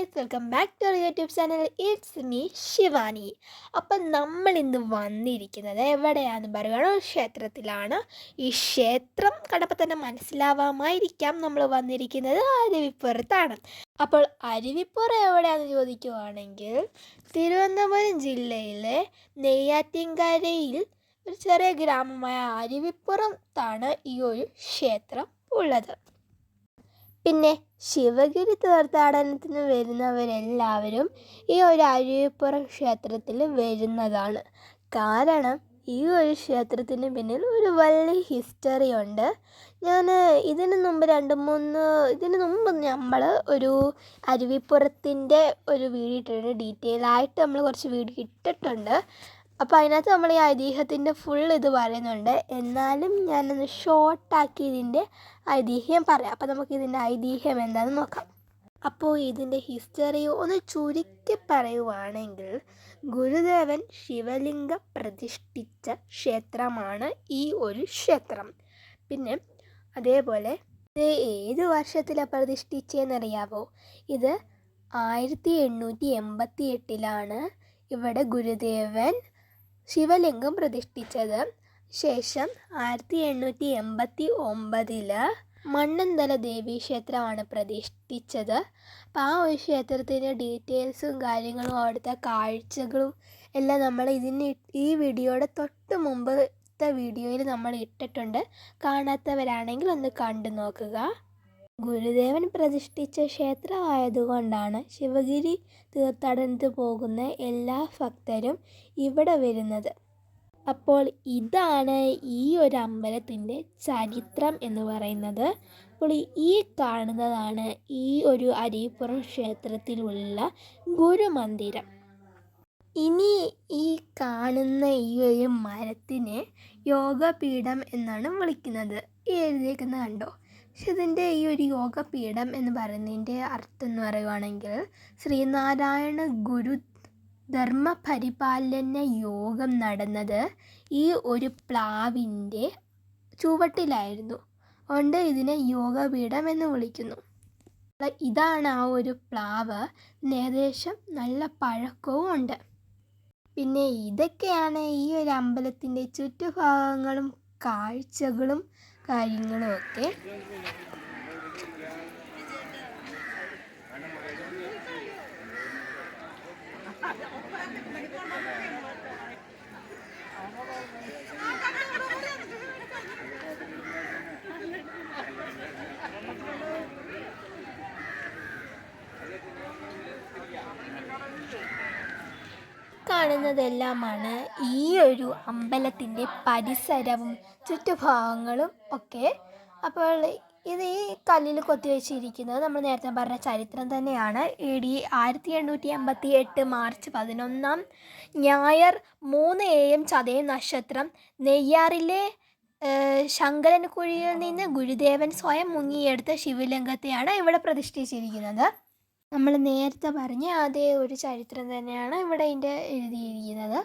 Guys welcome back to YouTube channel it's me Shivani അപ്പം നമ്മൾ ഇന്ന് വന്നിരിക്കുന്നത് എവിടെയാന്ന് പറയുകയാണ് ക്ഷേത്രത്തിലാണ്. ഈ ക്ഷേത്രം കണ്ടപ്പോൾ തന്നെ മനസ്സിലാവാമായിരിക്കാം നമ്മൾ വന്നിരിക്കുന്നത് അരുവിപ്പുറത്താണ്. അപ്പോൾ അരുവിപ്പുറം എവിടെയാണെന്ന് ചോദിക്കുവാണെങ്കിൽ തിരുവനന്തപുരം ജില്ലയിലെ നെയ്യാറ്റിൻകരയിൽ ഒരു ചെറിയ ഗ്രാമമായ അരുവിപ്പുറത്താണ് ഈ ഒരു ക്ഷേത്രം ഉള്ളത്. പിന്നെ ശിവഗിരി തീർത്ഥാടനത്തിന് വരുന്നവരെല്ലാവരും ഈ ഒരു അരുവിപ്പുറം ക്ഷേത്രത്തിൽ വരുന്നതാണ്. കാരണം ഈ ഒരു ക്ഷേത്രത്തിന് പിന്നിൽ ഒരു വലിയ ഹിസ്റ്ററി ഉണ്ട്. ഞാൻ ഇതിന് മുമ്പ് രണ്ട് മൂന്ന് ഇതിന് മുമ്പ് നമ്മൾ ഒരു അരുവിപ്പുറത്തിന്റെ ഒരു വീഡിയോ ഇട്ടിട്ടുണ്ട്. ഡീറ്റെയിൽ ആയിട്ട് നമ്മൾ കുറച്ച് വീഡിയോ ഇട്ടിട്ടുണ്ട്. അപ്പോൾ അതിനകത്ത് നമ്മൾ ഈ ഐതിഹ്യത്തിന്റെ ഫുൾ ഇത് പറയുന്നുണ്ട്. എന്നാലും ഞാനൊന്ന് ഷോർട്ടാക്കി ഇതിന്റെ ഐതിഹ്യം പറയാം. അപ്പോൾ നമുക്ക് ഇതിന്റെ ഐതിഹ്യം എന്താണെന്ന് നോക്കാം. അപ്പോൾ ഇതിന്റെ ഹിസ്റ്ററി ഒന്ന് ചുരുക്കി പറയുവാണെങ്കിൽ ഗുരുദേവൻ ശിവലിംഗ പ്രതിഷ്ഠിച്ച ക്ഷേത്രമാണ് ഈ ഒരു ക്ഷേത്രം. പിന്നെ അതേപോലെ ഇത് ഏത് വർഷത്തിലാണ് പ്രതിഷ്ഠിച്ചതെന്നറിയാവോ ഇത് ആയിരത്തി എണ്ണൂറ്റി എൺപത്തി എട്ടിലാണ് ഇവിടെ ഗുരുദേവൻ ശിവലിംഗം പ്രതിഷ്ഠിച്ചത്. ശേഷം ആയിരത്തി എണ്ണൂറ്റി എൺപത്തി ഒമ്പതിൽ മണ്ണന്തല ദേവി ക്ഷേത്രമാണ് പ്രതിഷ്ഠിച്ചത്. അപ്പോൾ ആ ഒരു ക്ഷേത്രത്തിന്റെ ഡീറ്റെയിൽസും കാര്യങ്ങളും അവിടുത്തെ കാഴ്ചകളും എല്ലാം നമ്മൾ ഇതിന് ഈ വീഡിയോയുടെ തൊട്ട് മുമ്പത്തെ വീഡിയോയിൽ നമ്മൾ ഇട്ടിട്ടുണ്ട്. കാണാത്തവരാണെങ്കിൽ ഒന്ന് കണ്ടു നോക്കുക. ഗുരുദേവൻ പ്രതിഷ്ഠിച്ച ക്ഷേത്രമായതുകൊണ്ടാണ് ശിവഗിരി തീർത്ഥാടനത്തിന് പോകുന്ന എല്ലാ ഭക്തരും ഇവിടെ വരുന്നത്. അപ്പോൾ ഇതാണ് ഈ ഒരു അമ്പലത്തിന്റെ ചരിത്രം എന്ന് പറയുന്നത്. അപ്പോൾ ഈ കാണുന്നതാണ് ഈ ഒരു അരിപ്പുറം ക്ഷേത്രത്തിലുള്ള ഗുരുമന്ദിരം. ഇനി ഈ കാണുന്ന ഈ ഒരു മരത്തിനെ യോഗപീഠം എന്നാണ് വിളിക്കുന്നത്. എഴുതിയേക്കുന്നത് എഴുതിയേക്കുന്ന കണ്ടോ? പക്ഷെ ഇതിന്റെ ഈ ഒരു യോഗപീഠം എന്ന് പറയുന്നതിന്റെ അർത്ഥം എന്ന് പറയുവാണെങ്കിൽ ശ്രീനാരായണ ഗുരു ധർമ്മ പരിപാലന യോഗം നടന്നത് ഈ ഒരു പ്ലാവിന്റെ ചുവട്ടിലായിരുന്നു. അതുകൊണ്ട് ഇതിനെ യോഗപീഠം എന്ന് വിളിക്കുന്നു. ഇതാണ് ആ ഒരു പ്ലാവ്. ഏകദേശം നല്ല പഴക്കവും ഉണ്ട്. പിന്നെ ഇതൊക്കെയാണ് ഈ ഒരു അമ്പലത്തിന്റെ ചുറ്റുഭാഗങ്ങളും കാഴ്ചകളും കാര്യങ്ങളും ഒക്കെ കാണുന്നതെല്ലാമാണ് ഈ ഒരു അമ്പലത്തിന്റെ പരിസരവും ചുറ്റുഭാഗങ്ങളും ഒക്കെ. അപ്പോൾ ഇത് ഈ കല്ലിൽ കൊത്തിവെച്ചിരിക്കുന്നത് നമ്മൾ നേരത്തെ പറഞ്ഞ ചരിത്രം തന്നെയാണ്. എ ഡി ആയിരത്തി എണ്ണൂറ്റി എൺപത്തി എട്ട് മാർച്ച് പതിനൊന്നാം ഞായർ മൂന്ന് എ എം ചതയ നക്ഷത്രം. നെയ്യാറിലെ ശങ്കരൻകുഴിയിൽ നിന്ന് ഗുരുദേവൻ സ്വയം മുങ്ങിയെടുത്ത ശിവലിംഗത്തെയാണ് ഇവിടെ പ്രതിഷ്ഠിച്ചിരിക്കുന്നത്. നമ്മൾ നേരത്തെ പറഞ്ഞ അതേ ഒരു ചരിത്രം തന്നെയാണ് ഇവിടെ ഇതിന്റെ എഴുതിയിരിക്കുന്നത്.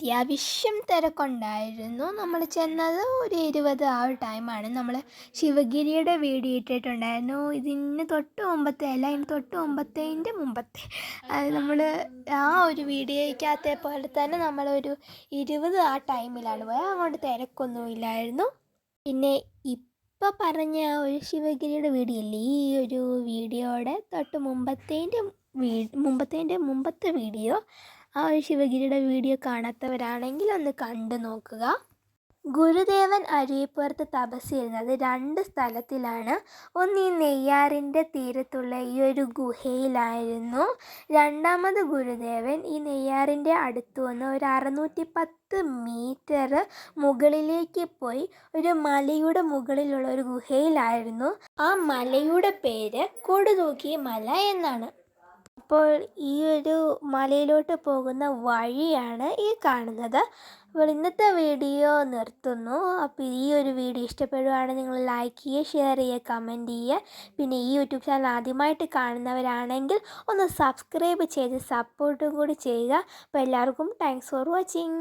അത്യാവശ്യം തിരക്കുണ്ടായിരുന്നു. നമ്മൾ ചെന്നത് ഒരു ഇരുപത് ആ ഒരു ടൈമാണ് നമ്മൾ ശിവഗിരിയുടെ വീഡിയോ ഇട്ടിട്ടുണ്ടായിരുന്നു. ഇതിന് തൊട്ട് മുമ്പത്തെ അല്ല ഇതിന് തൊട്ട് മുമ്പത്തേന്റെ മുമ്പത്തെ. അത് നമ്മൾ ആ ഒരു വീഡിയോയ്ക്കകത്തെ പോലെ തന്നെ നമ്മളൊരു ഇരുപത് ആ ടൈമിലാണ് പോയത്. അങ്ങോട്ട് തിരക്കൊന്നും ഇല്ലായിരുന്നു പിന്നെ ഇപ്പോൾ പറഞ്ഞ ആ ഒരു ശിവഗിരിയുടെ വീഡിയോ ഈ ഒരു വീഡിയോയുടെ തൊട്ട് മുമ്പത്തേന്റെ വീ മുമ്പത്തേന്റെ മുമ്പത്തെ വീഡിയോ ആ ഒരു ശിവഗിരിയുടെ വീഡിയോ കാണാത്തവരാണെങ്കിൽ ഒന്ന് കണ്ടു നോക്കുക. ഗുരുദേവൻ അരുവിപ്പുറത്ത് തപസ് ചെയ്യുന്നത് രണ്ട് സ്ഥലത്തിലാണ്. ഒന്ന് ഈ നെയ്യാറിന്റെ തീരത്തുള്ള ഈ ഒരു ഗുഹയിലായിരുന്നു. രണ്ടാമത് ഗുരുദേവൻ ഈ നെയ്യാറിന്റെ അടുത്ത് വന്ന് ഒരു അറുന്നൂറ്റി പത്ത് മീറ്റർ മുകളിലേക്ക് പോയി ഒരു മലയുടെ മുകളിലുള്ള ഒരു ഗുഹയിലായിരുന്നു. ആ മലയുടെ പേര് കൊടുതൂക്കി മല എന്നാണ്. അപ്പോൾ ഈ ഒരു മലയിലോട്ട് പോകുന്ന വഴിയാണ് ഈ കാണുന്നത്. അപ്പോൾ ഇന്നത്തെ വീഡിയോ നിർത്തുന്നു. അപ്പോൾ ഈ ഒരു വീഡിയോ ഇഷ്ടപ്പെടുകയാണെങ്കിൽ നിങ്ങൾ ലൈക്ക് ചെയ്യുക ഷെയർ ചെയ്യുക കമന്റ് ചെയ്യുക. പിന്നെ ഈ യൂട്യൂബ് ചാനൽ ആദ്യമായിട്ട് കാണുന്നവരാണെങ്കിൽ ഒന്ന് സബ്സ്ക്രൈബ് ചെയ്ത് സപ്പോർട്ടും കൂടി ചെയ്യുക. അപ്പോൾ എല്ലാവർക്കും താങ്ക്സ് ഫോർ വാച്ചിങ്